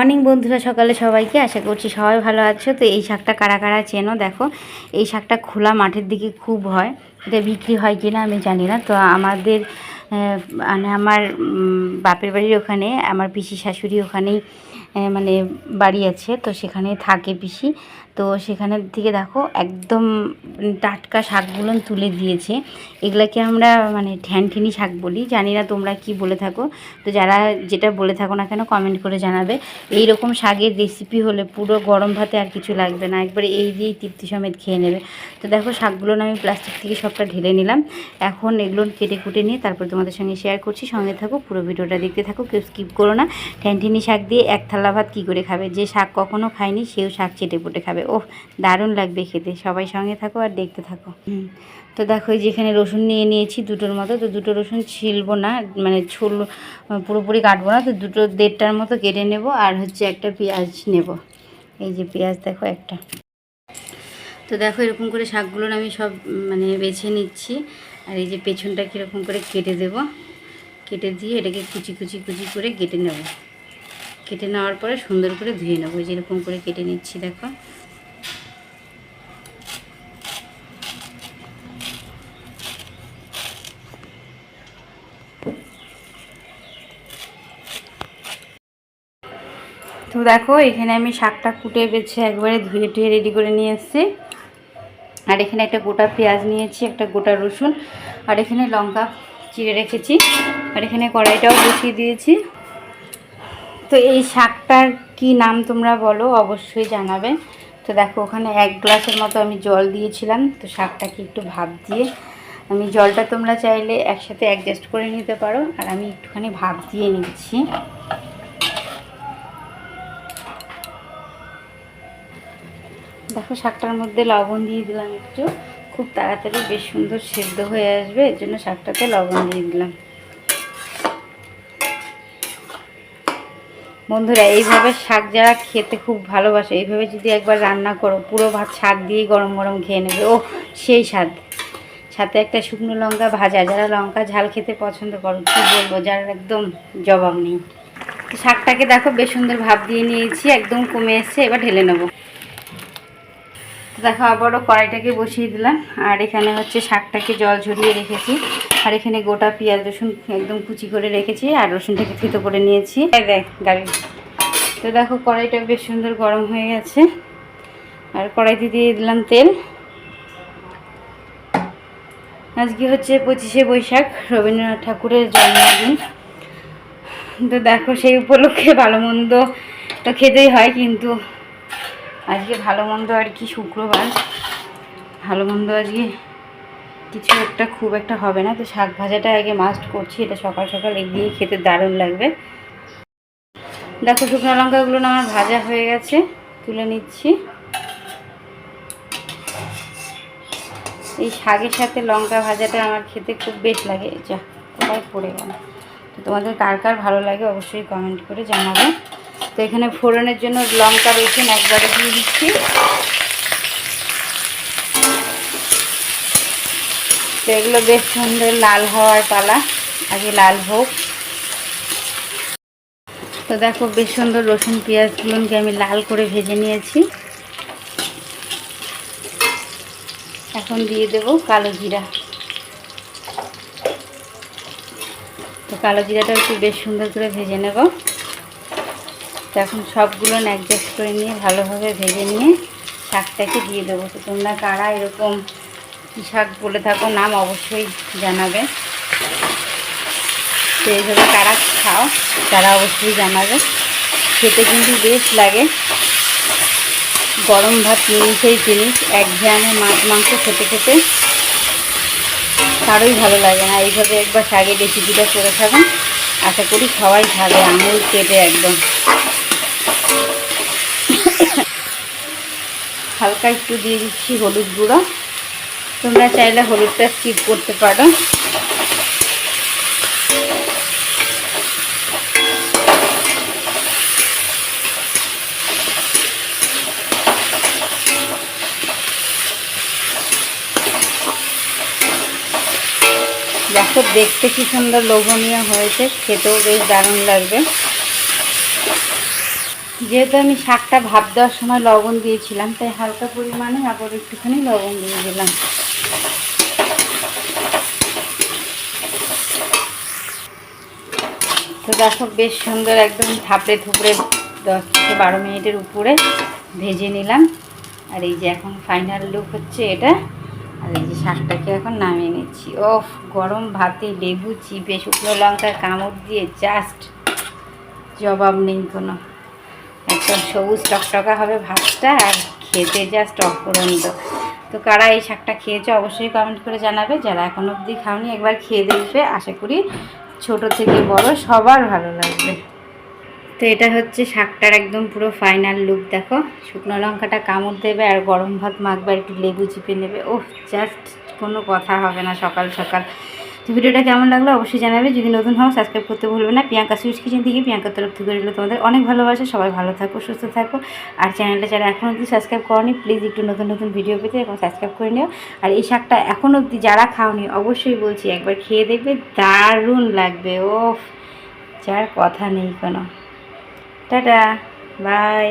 Morning বন্ধুরা, সকালে সবাইকে আশা করছি সবাই ভালো আছো। তো এই শাকটা কারা কারা চেনো? দেখো, এই শাকটা খোলা মাঠের দিকে খুব হয়। এটা বিক্রি হয় কি না আমি জানি না। তো আমাদের মানে আমার বাপের বাড়ির ওখানে, আমার পিসি শাশুড়ি ওখানেই মানে বাড়ি আছে। তো সেখানে থাকে পিসি। তো সেখানের থেকে দেখো একদম টাটকা শাকগুলো তুলে দিয়েছে। এগুলাকে আমরা মানে ঠ্যানঠেনি শাক বলি, জানি না তোমরা কি বলে থাকো। তো যারা যেটা বলে থাকো না কেন কমেন্ট করে জানাবে। এই রকম শাকের রেসিপি হলে পুরো গরম ভাতে আর কিছু লাগবে না, একবারে এই দিয়েই তৃপ্তি সমেত খেয়ে নেবে। তো দেখো শাকগুলো আমি প্লাস্টিক থেকে সবটা ঢেলে নিলাম। এখন এগুলো কেটে কুটে নিয়ে তারপর তোমাদের সঙ্গে শেয়ার করছি, সঙ্গে থাকো, পুরো ভিডিওটা দেখতে থাকো, কেউ স্কিপ করো না। ঠ্যানঠিনি শাক দিয়ে এক থালা ভাত কী করে খাবে? যে শাক কখনো খায়নি, সেও শাক চেটে পুটে খাবে। ওহ, দারুণ লাগবে খেতে। সবাই সঙ্গে থাকো আর দেখতে থাকো। তো দেখো যেখানে রসুন নিয়ে নিয়েছি দুটোর মতো। তো দুটো রসুন ছিলবো না মানে ছোল পুরোপুরি কাটবো না। তো দুটো দেড়টার মতো কেটে নেব আর হচ্ছে একটা পেঁয়াজ নেব। এই যে পেঁয়াজ দেখো একটা। তো দেখো, এরকম করে শাকগুলো আমি সব মানে বেছে নিচ্ছি। আর এই যে পেছনটা কীরকম করে কেটে দেব। কেটে দিয়ে এটাকে কুচি কুচি কুচি করে কেটে নেব। কেটে নেওয়ার পরে সুন্দর করে ধুয়ে নেব। যেরকম করে কেটে নিচ্ছি, দেখো। তো দেখো, এখানে আমি শাকটা কুটে বেছে একবারে ধুয়ে ধুয়ে রেডি করে নিয়ে এসেছি। আর এখানে একটা গোটা পেঁয়াজ নিয়েছি, একটা গোটা রসুন, আর এখানে লঙ্কা চিড়ে রেখেছি, আর এখানে কড়াইটাও বসিয়ে দিয়েছি। তো এই শাকটার কি নাম তোমরা বলো, অবশ্যই জানাবে। তো দেখো, ওখানে এক গ্লাসের মতো আমি জল দিয়েছিলাম, তো শাকটাকে একটু ভাপ দিয়ে। আমি জলটা তোমরা চাইলে একসাথে অ্যাডজাস্ট করে নিতে পারো, আর আমি একটুখানি ভাপ দিয়ে নিচ্ছি। দেখো শাকটার মধ্যে লবণ দিয়ে দিলাম একটু। খুব তাড়াতাড়ি বেশ সুন্দর সেদ্ধ হয়ে আসবে, এর জন্য শাকটাতে লবণ দিয়ে দিলাম। বন্ধুরা, এইভাবে শাক যারা খেতে খুব ভালোবাসে, এইভাবে যদি একবার রান্না করো, পুরো ভাত শাক দিয়েই গরম গরম খেয়ে নেবে। ও সেই স্বাদ। সাথে একটা শুকনো লঙ্কা ভাজা, যারা লঙ্কা ঝাল খেতে পছন্দ করো, কী বলব, যারা একদম জবাব নেই। শাকটাকে দেখো বেশ সুন্দর ভাব দিয়ে নিয়েছি, একদম কমে এসছে, এবার ঢেলে নেব। দেখো আবারও কড়াইটাকে বসিয়ে দিলাম। আর এখানে হচ্ছে শাকটাকে জল ঝরিয়ে রেখেছি। আর এখানে গোটা পেঁয়াজ, রসুন একদম কুচি করে রেখেছি আর রসুনটাকে থিতো করে নিয়েছি। দেখ গাড়ি তো দেখো, কড়াইটা বেশ সুন্দর গরম হয়ে গেছে। আর কড়াইতে দিয়ে দিলাম তেল। আজকে হচ্ছে পঁচিশে বৈশাখ, রবীন্দ্রনাথ ঠাকুরের জন্মদিন। তো দেখো, সেই উপলক্ষে ভালো মন্দ তো খেতেই হয়, কিন্তু আজকে ভালো মন্দ আর কি শুক্রবার। ভালো মন্দ আজকে কিছু একটা খুব একটা হবে না। তো শাক ভাজাটা আগে মাস্ট করছি। এটা সকাল সকাল এগিয়ে খেতে দারুণ লাগবে। দেখো শুকনো লঙ্কাগুলো আমার ভাজা হয়ে গেছে। তুলে নিচ্ছি। এই শাকের সাথে লঙ্কা ভাজাটা আমার খেতে খুব বেশ লাগে। যা, কোথায় পড়ে গেল? তো তোমাদের কার কার ভালো লাগে অবশ্যই কমেন্ট করে জানাবে। তো এখানে ফোড়নের জন্য লঙ্কা, রসুন একবারে দিয়ে দিচ্ছি। তো এগুলো বেশ সুন্দর লাল হওয়ার পালা, আগে লাল হোক। তো দেখো বেশ সুন্দর রসুন, পেঁয়াজগুলোকে আমি লাল করে ভেজে নিয়েছি। এখন দিয়ে দেব কালো জিরা। তো কালো জিরাটা একটু বেশ সুন্দর করে ভেজে নেব। তো এখন সবগুলো অ্যাডজাস্ট করে নিয়ে ভালোভাবে ভেজে নিয়ে শাকটাকে দিয়ে দেবো। তো তোমরা কারা এরকম কী শাক বলে থাকো নাম অবশ্যই জানাবে। তো এইভাবে কারা খাও, তারা অবশ্যই জানাবে। খেতে কিন্তু বেশ লাগে। গরম ভাত নিমিশেই জিনিস, এক ঘ্রামে মাছ, মাংস খেতে খেতে কারোই ভালো লাগে না। এইভাবে একবার শাকের রেসিপিটা করে থাকুন। আশা করি সবাই খাবে আঙুল কেটে একদম। হালকা একটু দিয়ে দিচ্ছি হলুদ গুঁড়ো। তোমরা চাইলে হলুদটা স্কিপ করতে পারো। দেখো, দেখতে কি সুন্দর লোভনীয় হয়েছে, খেতেও বেশ দারুণ লাগবে। যেহেতু আমি শাকটা ভাপ দেওয়ার সময় লবণ দিয়েছিলাম, তাই হালকা পরিমাণে আবার একটুখানি লবণ দিয়ে দিলাম। তো দেখো, বেশ সুন্দর একদম থাপড়ে থুপড়ে দশ থেকে বারো মিনিটের উপরে ভেজে নিলাম। আর এই যে এখন ফাইনাল লুক হচ্ছে এটা। আর এই যে শাকটাকে এখন নামিয়ে নিচ্ছি। ওফ, গরম ভাতে লেবু, চিপে শুকনো লঙ্কার কামড় দিয়ে জাস্ট জবাব নেই কোনো। সবুজ টকটকা হবে ভাতটা আর খেতে জাস্ট অপরন্ত। তো কারা এই শাকটা খেয়েছে অবশ্যই কমেন্ট করে জানাবে। যারা এখন অবধি খাওনি, একবার খেয়ে দেখবে। আশা করি ছোট থেকে বড় সবার ভালো লাগবে। তো এটা হচ্ছে শাকটার একদম পুরো ফাইনাল লুক দেখো। শুকনো লঙ্কাটা কামড় দেবে আর গরম ভাত মাখবে আর একটু লেবু চিপে নেবে। ওহ জাস্ট কোনো কথা হবে না সকাল সকাল। তো ভিডিওটা কেমন লাগল অবশ্যই জানাবে। যদি নতুন হও সাবস্ক্রাইব করতে ভুলবে না। প্রিয়াঙ্কা সুইচ কিচেন থেকে প্রিয়াঙ্কার তরফ থেকে রইল তোমাদের অনেক ভালোবাসে। সবাই ভালো থাকো, সুস্থ থাকো। আর চ্যানেলটা যারা এখন অবধি সাবস্ক্রাইব করনি প্লিজ একটু নতুন নতুন ভিডিও পেতে এখন সাবস্ক্রাইব করে নিও। আর এই শাকটা এখন অবধি যারা খাওনি, অবশ্যই বলছি একবার খেয়ে দেখবে, দারুণ লাগবে। ও যার কথা নেই কোনো। Tata bye